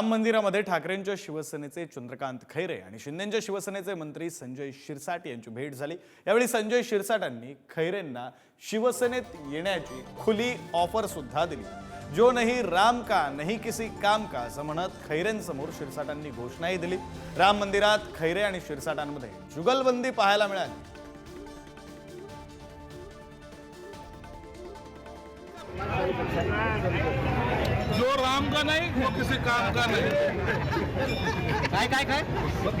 राम मंदिरामध्ये ठाकरेंच्या शिवसेनेचे चंद्रकांत खैरे आणि शिंदेच्या शिवसेनेचे मंत्री संजय शिरसाट यांची भेट झाली. यावेळी संजय शिरसाटांनी खैरेंना शिवसेनेत येण्याची खुली ऑफर सुद्धा दिली. जो नाही राम का नाही किसी काम का असं म्हणत खैरेंसमोर शिरसाटांनी घोषणाही दिली. राम मंदिरात खैरे आणि शिरसाटांमध्ये जुगलबंदी पाहायला मिळाली. राम का नहीं वो किसी काम का नहीं। काय काय काय?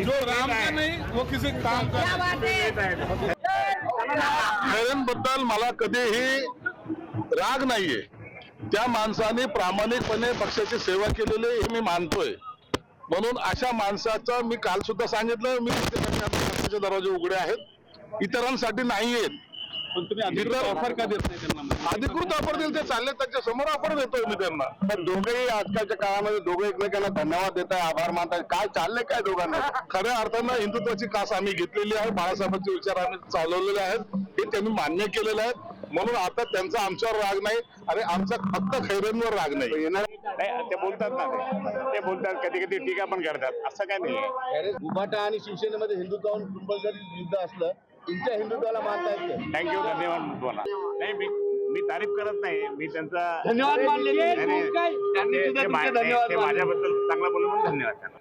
जो राम का नहीं वो किसी काम का मला कधीही राग नाहीये. त्या माणसाने प्रामाणिकपणे पक्षाची सेवा केलेली हे मी मानतोय. म्हणून अशा माणसाचं मी काल सुद्धा सांगितलं मी पक्षाचे दरवाजे उघडे आहेत. इतरांसाठी नाही आहेत पण तुम्ही अधिकृत ऑफर का देत नाही त्यांना? अधिकृत ऑफर दिले ते चालले त्यांच्यासमोर ऑफर देतोय मी त्यांना. पण दोघेही आजकालच्या काळामध्ये दोघे एकमेकांना धन्यवाद देत आहे आभार मानतात काय चाललंय काय दोघांना? खऱ्या अर्थानं हिंदुत्वाची कास आम्ही घेतलेली आहे बाळासाहेबांचे विचार आम्ही चालवलेले आहेत हे त्यांनी मान्य केलेले आहेत म्हणून आता त्यांचा आमच्यावर राग नाही आणि आमचा फक्त खैरेंवर राग नाही. नाही ते बोलतात ना ते. ते बोलतात कधी कधी टीका पण करतात. असं काय नाही उभाटा आणि शिवसेनेमध्ये हिंदुत्वावर युद्ध असलं तुमच्या हिंदुत्वाला मानता येत थँक्यू धन्यवाद तुम्हाला नाही मी मी तारीफ करत नाही. मी त्यांचा धन्यवाद मानले नाही, नाही. त्यांनी ते- सुद्धा ते तुमचे मा- धन्यवाद ते मानले. माझ्याबद्दल चांगलं म्हणून धन्यवाद त्यांना.